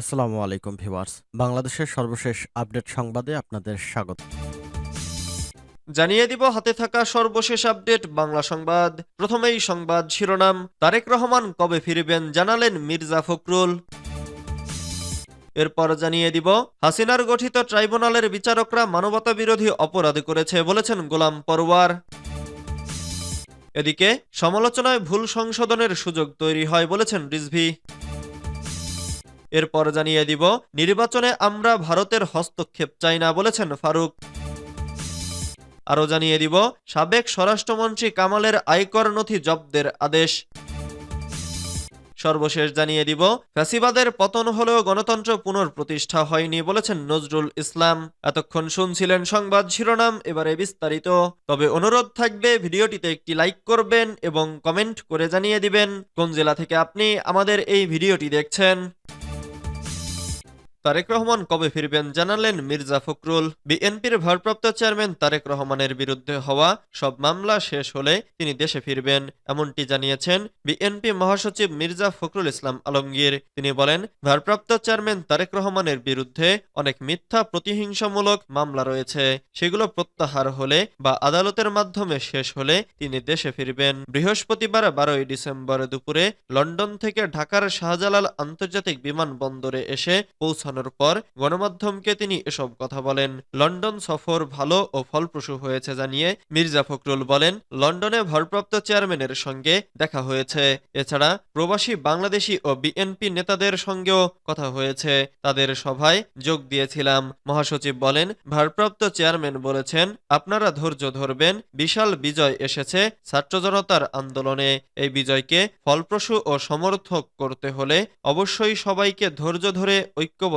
আসসালামু আলাইকুম ভিউয়ার্স। বাংলাদেশের সর্বশেষ আপডেট সংবাদে আপনাদের স্বাগত। জানিয়ে দিব, হাতে থাকা সর্বশেষ আপডেট, বাংলা সংবাদ। প্রথমেই সংবাদ শিরোনাম, তারেক রহমান কবে ফিরবেন জানালেন মির্জা ফখরুল। এরপর জানিয়ে দিব, হাসিনার গঠিত ট্রাইব্যুনালের বিচারকরা মানবতা বিরোধী অপরাধ করেছে বলেছেন গোলাম পরওয়ার। এদিকে, সমালোচনায় ভুল সংশোধনের সুযোগ তৈরি হয় বলেছেন রিজভি। এরপর জানিয়ে দিব, নির্বাচনে আমরা ভারতের হস্তক্ষেপ চাই না বলেছেন ফারুক। আরও জানিয়ে দিব, সাবেক স্বরাষ্ট্রমন্ত্রী কামালের আয়কর নথি জব্দের আদেশ। সর্বশেষ জানিয়ে দিব, ফ্যাসিবাদের পতন হলেও গণতন্ত্র পুনঃপ্রতিষ্ঠা হয়নি বলেছেন নজরুল ইসলাম। এতক্ষণ শুনছিলেন সংবাদ শিরোনাম, এবারে বিস্তারিত। তবে অনুরোধ থাকবে, ভিডিওটিতে একটি লাইক করবেন এবং কমেন্ট করে জানিয়ে দিবেন, কোন জেলা থেকে আপনি আমাদের এই ভিডিওটি দেখছেন। তারেক রহমান কবে ফিরবেন জানালেন মির্জা ফখরুল। বিএনপির ভারপ্রাপ্ত চেয়ারম্যান তারেক রহমানের বিরুদ্ধে হওয়া সব মামলা শেষ হলে তিনি দেশে ফিরবেন, এমনটি জানিয়েছেন বিএনপি মহাসচিব মির্জা ফখরুল ইসলাম আলমগীর। তিনি বলেন, ভারপ্রাপ্ত চেয়ারম্যান তারেক রহমানের বিরুদ্ধে অনেক মিথ্যা প্রতিহিংসামূলক মামলা রয়েছে। সেগুলো প্রত্যাহার হলে বা আদালতের মাধ্যমে শেষ হলে তিনি দেশে ফিরবেন। বৃহস্পতিবার বারোই ডিসেম্বর দুপুরে লন্ডন থেকে ঢাকার শাহজালাল আন্তর্জাতিক বিমানবন্দরে এসে পৌঁছানোর পর গণমাধ্যমকে তিনি এসব কথা বলেন। লন্ডন সফর ভালো ও ফলপ্রসূ হয়েছে জানিয়ে মির্জা ফখরুল বলেন, লন্ডনে ভারপ্রাপ্ত চেয়ারম্যানের সঙ্গে দেখা হয়েছে। এছাড়া প্রবাসী বাংলাদেশি ও বিএনপি নেতাদের সঙ্গেও কথা হয়েছে। তাদের সভায় যোগ দিয়েছিলাম। মহাসচিব বলেন, ভারপ্রাপ্ত চেয়ারম্যান বলেছেন, আপনারা ধৈর্য ধরবেন, বিশাল বিজয় এসেছে ছাত্র জনতার আন্দোলনে। এই বিজয়কে ফলপ্রসূ ও সমর্থক করতে হলে অবশ্যই সবাইকে ধৈর্য ধরে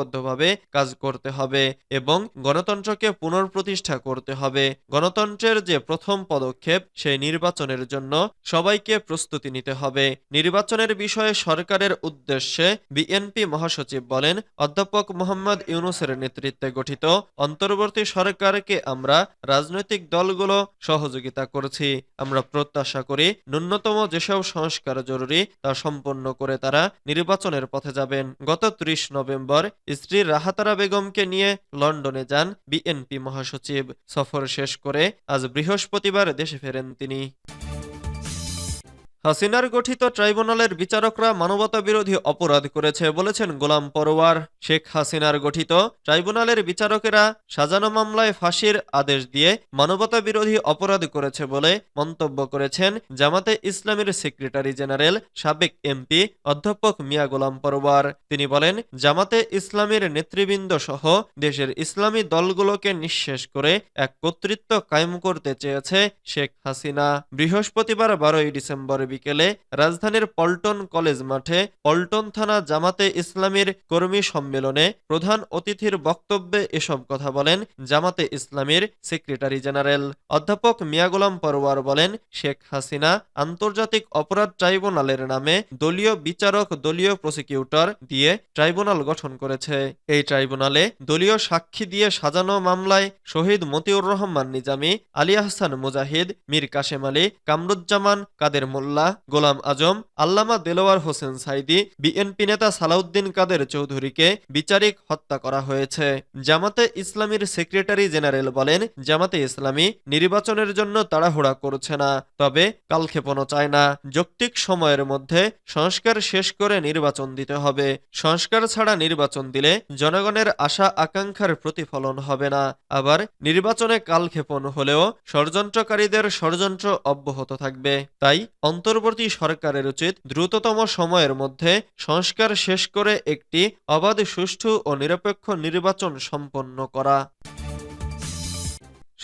ঐক্যবদ্ধভাবে কাজ করতে হবে এবং গণতন্ত্রকে পুনঃপ্রতিষ্ঠা করতে হবে। গণতন্ত্রের যে প্রথম পদক্ষেপ, সেই নির্বাচনের জন্য সবাইকে প্রস্তুতি নিতে হবে। নির্বাচনের বিষয়ে সরকারের উদ্দেশ্যে বিএনপি মহাসচিব বলেন, অধ্যাপক মোহাম্মদ ইউনুসের নেতৃত্বে গঠিত অন্তর্বর্তী সরকারকে আমরা রাজনৈতিক দলগুলো সহযোগিতা করছি। আমরা প্রত্যাশা করি ন্যূনতম যেসব সংস্কার জরুরি তা সম্পন্ন করে তারা নির্বাচনের পথে যাবেন। গত ত্রিশ নভেম্বর স্ত্রী রাহাতারা বেগমকে নিয়ে লন্ডনে যান বিএনপি মহাসচিব। সফর শেষ করে আজ বৃহস্পতিবার দেশে ফেরেন তিনি। হাসিনার গঠিত ট্রাইব্যুনালের বিচারকরা মানবতা বিরোধী অপরাধ করেছে বলেছেন গোলাম পরোয়ার। শেখ হাসিনার গঠিত ট্রাইব্যুনালের বিচারকেরা সাজানো মামলায় ফাঁসির আদেশ দিয়ে মানবতা বিরোধী অপরাধ করেছে বলে মন্তব্য করেছেন জামাতে ইসলামের সেক্রেটারি জেনারেল সাবেক এমপি অধ্যাপক মিয়া গোলাম পরোয়ার। তিনি বলেন, জামাতে ইসলামের নেতৃবৃন্দ সহ দেশের ইসলামী দলগুলোকে নিঃশেষ করে এক কর্তৃত্ব কায়েম করতে চেয়েছে শেখ হাসিনা। বৃহস্পতিবার বারোই ডিসেম্বর বিকেলে রাজধানীর পল্টন কলেজ মাঠে পল্টন থানা জামাতে ইসলামীর কর্মী সম্মেলনে প্রধান অতিথির বক্তব্যে এসব কথা বলেন জামাতে ইসলামীর সেক্রেটারি জেনারেল। অধ্যাপক মিয়া গোলাম পরোয়ার বলেন, শেখ হাসিনা আন্তর্জাতিক অপরাধ ট্রাইব্যুনালের নামে দলীয় বিচারক, দলীয় প্রসিকিউটর দিয়ে ট্রাইব্যুনাল গঠন করেছে। এই ট্রাইব্যুনালে দলীয় সাক্ষী দিয়ে সাজানো মামলায় শহীদ মতিউর রহমান নিজামী, আলী আহসান মুজাহিদ, মীর কাশেম আলী, কামরুজ্জামান, কাদের মোল্লা গোলাম আজম, আল্লামা দেলোয়ার হোসেন সাইদি, বিএনপি নেতা সালাউদ্দিন কাদের চৌধুরীকে বিচারিক হত্যা করা হয়েছে। জামাতে ইসলামীর সেক্রেটারি জেনারেল বলেন, জামাতে ইসলামী নির্বাচনের জন্য তাড়াহুড়া করছে না, তবে কালক্ষেপণও চায় না। যৌক্তিক সময়ের মধ্যে সংস্কার শেষ করে নির্বাচন দিতে হবে। সংস্কার ছাড়া নির্বাচন দিলে জনগণের আশা আকাঙ্ক্ষার প্রতিফলন হবে না। আবার নির্বাচনে কালক্ষেপণ হলেও ষড়যন্ত্রকারীদের ষড়যন্ত্র অব্যাহত থাকবে। তাই অন্তর্বর্তী সরকারের উচিত দ্রুততম সময়ের মধ্যে সংস্কার শেষ করে একটি অবাধ, সুষ্ঠু ও নিরপেক্ষ নির্বাচন সম্পন্ন করা।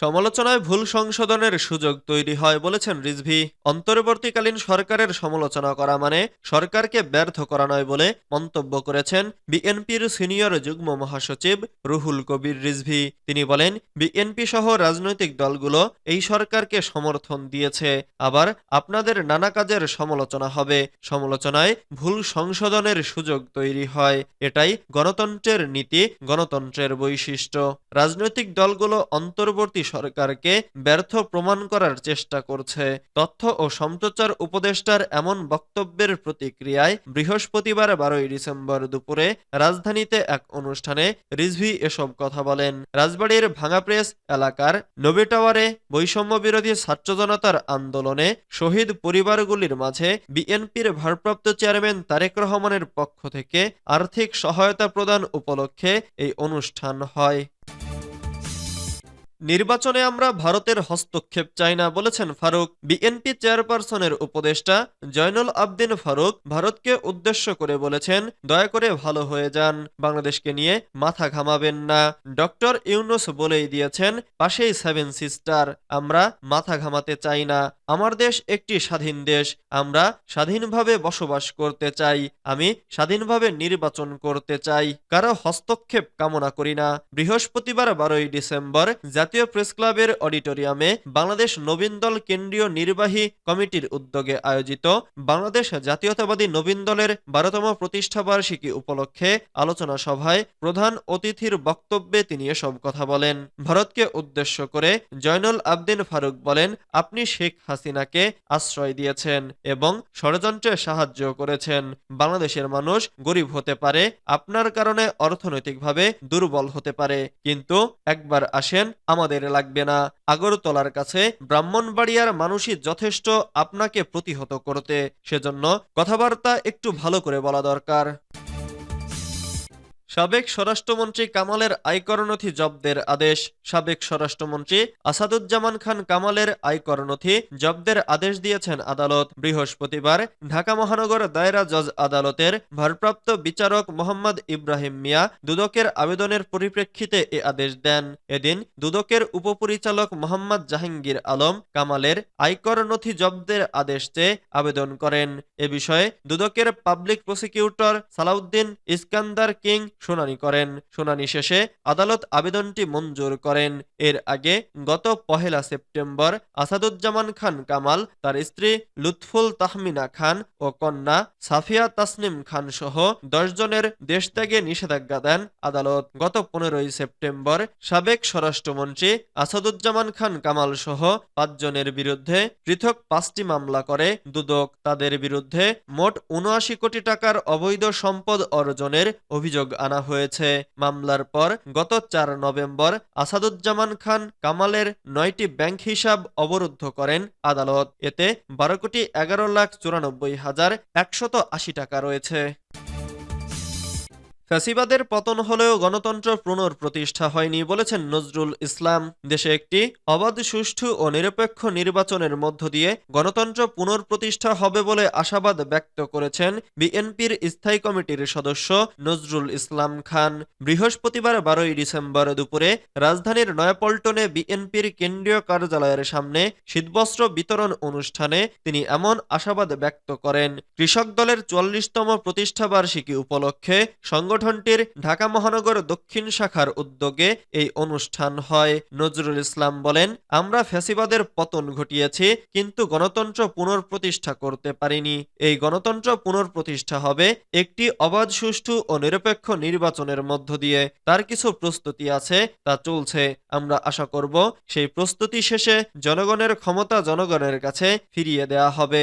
সমালোচনায় ভুল সংশোধনের সুযোগ তৈরি হয় বলেছেন রিজভি। অন্তর্বর্তীকালীন সরকারের সমালোচনা করা মানে সরকারকে ব্যর্থ করা নয় বলে মন্তব্য করেছেন বিএনপির সিনিয়র যুগ্ম মহাসচিব রুহুল কবির রিজভি। তিনি বলেন, বিএনপি সহ রাজনৈতিক দলগুলো এই সরকারকে সমর্থন দিয়েছে। আবার আপনাদের নানা কাজের সমালোচনা হবে। সমালোচনায় ভুল সংশোধনের সুযোগ তৈরি হয়। এটাই গণতন্ত্রের নীতি, গণতন্ত্রের বৈশিষ্ট্য। রাজনৈতিক দলগুলো অন্তর্বর্তী সরকারকে ব্যর্থ প্রমাণ করার চেষ্টা করছে। তথ্য ও সম্প্রচার উপদেষ্টার এমন বক্তব্যের প্রতিক্রিয়ায় বৃহস্পতিবার বারোই ডিসেম্বর দুপুরে রাজধানীতে এক অনুষ্ঠানে রিজভি এসব কথা বলেন। রাজবাড়ির ভাঙা প্রেস এলাকার নবী টাওয়ারে বৈষম্য বিরোধী ছাত্র জনতার আন্দোলনে শহীদ পরিবারগুলির মাঝে বিএনপির ভারপ্রাপ্ত চেয়ারম্যান তারেক রহমানের পক্ষ থেকে আর্থিক সহায়তা প্রদান উপলক্ষে এই অনুষ্ঠান হয়। নির্বাচনে আমরা ভারতের হস্তক্ষেপ চাই না, বলেছেন ফারুক। বিএনপি চেয়ারপারসনের উপদেষ্টা জয়নুল আবদিন ফারুক ভারতকে উদ্দেশ্য করে বলেছেন, দয়া করে ভালো হয়ে যান, বাংলাদেশকে নিয়ে মাথা ঘামাবেন না। ডক্টর ইউনুস বলেই দিয়েছেন, পাশেই সেভেন সিস্টার, আমরা মাথা ঘামাতে চাই না। আমার দেশ একটি স্বাধীন দেশ। আমরা স্বাধীনভাবে বসবাস করতে চাই। আমি স্বাধীনভাবে নির্বাচন করতে চাই। কারও হস্তক্ষেপ কামনা করি না। বৃহস্পতিবার বারোই ডিসেম্বর জাতীয় প্রেস ক্লাবের অডিটোরিয়ামে বাংলাদেশ নবীন দল কেন্দ্রীয় নির্বাহী কমিটির উদ্যোগে আয়োজিত বাংলাদেশ জাতীয়তাবাদী নবীন দলের বারোতম প্রতিষ্ঠাবার্ষিকী উপলক্ষে আলোচনা সভায় প্রধান অতিথির বক্তব্যে তিনি এসব কথা বলেন। ভারতকে উদ্দেশ্য করে জয়নুল আবদিন ফারুক বলেন, আপনি শেখ হাসিনাকে আশ্রয় দিয়েছেন এবং ষড়যন্ত্রে সাহায্য করেছেন। বাংলাদেশের মানুষ গরিব হতে পারে, আপনার কারণে অর্থনৈতিকভাবে দুর্বল হতে পারে, কিন্তু একবার আসেন আমাদের লাগবে না। আগরতলার কাছে ব্রাহ্মণবাড়িয়ার মানুষই যথেষ্ট আপনাকে প্রতিহত করতে, সেজন্য কথাবার্তা একটু ভালো করে বলা দরকার। সাবেক স্বরাষ্ট্রমন্ত্রী কামালের আয়কর নথি জব্দের আদেশ। সাবেক স্বরাষ্ট্রমন্ত্রী আসাদুজ্জামান খান কামালের আয়কর নথি জব্দের আদেশ দিয়েছেন আদালত। বৃহস্পতিবার ঢাকা মহানগর দায়রা জজ আদালতের ভারপ্রাপ্ত বিচারক মোহাম্মদ ইব্রাহিম মিয়া দুদকের আবেদনের পরিপ্রেক্ষিতে এ আদেশ দেন। এদিন দুদকের উপপরিচালক মোহাম্মদ জাহাঙ্গীর আলম কামালের আয়কর নথি জব্দের আদেশ চেয়ে আবেদন করেন। এ বিষয়ে দুদকের পাবলিক প্রসিকিউটর সালাউদ্দিন ইস্কান্দার কিং শুনানি করেন। শুনানি শেষে আদালত আবেদনটি মঞ্জুর করেন। এর আগে গত পহেলা সেপ্টেম্বর আসাদুজ্জামান খান কামাল, তার স্ত্রী লুৎফুল তাহমিনা খান ও কন্যা সাফিয়া তাসনিম খান সহ দশ জনের দেশত্যাগে নিষেধাজ্ঞা দেন আদালত। গত পনেরোই সেপ্টেম্বর সাবেক স্বরাষ্ট্রমন্ত্রী আসাদুজ্জামান খান কামাল সহ পাঁচজনের বিরুদ্ধে পৃথক পাঁচটি মামলা করে। দুদক তাদের বিরুদ্ধে মোট উনআশি কোটি টাকার অবৈধ সম্পদ অর্জনের অভিযোগ আনা হয়েছে। মামলার পর গত চার নভেম্বর আসাদুজ্জামান খান কামালের নয়টি ব্যাংক হিসাব অবরুদ্ধ করেন আদালত। এতে বারো কোটি এগারো লাখ চুরানব্বই হাজার একশত আশি টাকা রয়েছে। ফ্যাসিবাদের পতন হলেও গণতন্ত্র পুনঃপ্রতিষ্ঠা হয়নি বলেছেন নজরুল ইসলাম। দেশে একটি অবাধ, সুষ্ঠু ও নিরপেক্ষ নির্বাচনের মধ্য দিয়ে গণতন্ত্র পুনঃপ্রতিষ্ঠা হবে বলে আশাবাদ ব্যক্ত করেছেন বিএনপির স্থায়ী কমিটির সদস্য নজরুল ইসলাম খান। বৃহস্পতিবার বারোই ডিসেম্বর দুপুরে রাজধানীর নয়াপল্টনে বিএনপির কেন্দ্রীয় কার্যালয়ের সামনে শীতবস্ত্র বিতরণ অনুষ্ঠানে তিনি এমন আশাবাদ ব্যক্ত করেন। কৃষক দলের চুয়াল্লিশতম প্রতিষ্ঠাবার্ষিকী উপলক্ষে সংগঠনটির ঢাকা মহানগর দক্ষিণ শাখার উদ্যোগে এই অনুষ্ঠান হয়। নজরুল ইসলাম বলেন, আমরা ফ্যাসিবাদের পতন ঘটিয়েছি, কিন্তু গণতন্ত্র পুনঃপ্রতিষ্ঠা করতে পারিনি। এই গণতন্ত্র পুনঃপ্রতিষ্ঠা হবে একটি অবাধ, সুষ্ঠু ও নিরপেক্ষ নির্বাচনের মধ্য দিয়ে। তার কিছু প্রস্তুতি আছে, তা চলছে। আমরা আশা করব, সেই প্রস্তুতি শেষে জনগণের ক্ষমতা জনগণের কাছে ফিরিয়ে দেয়া হবে।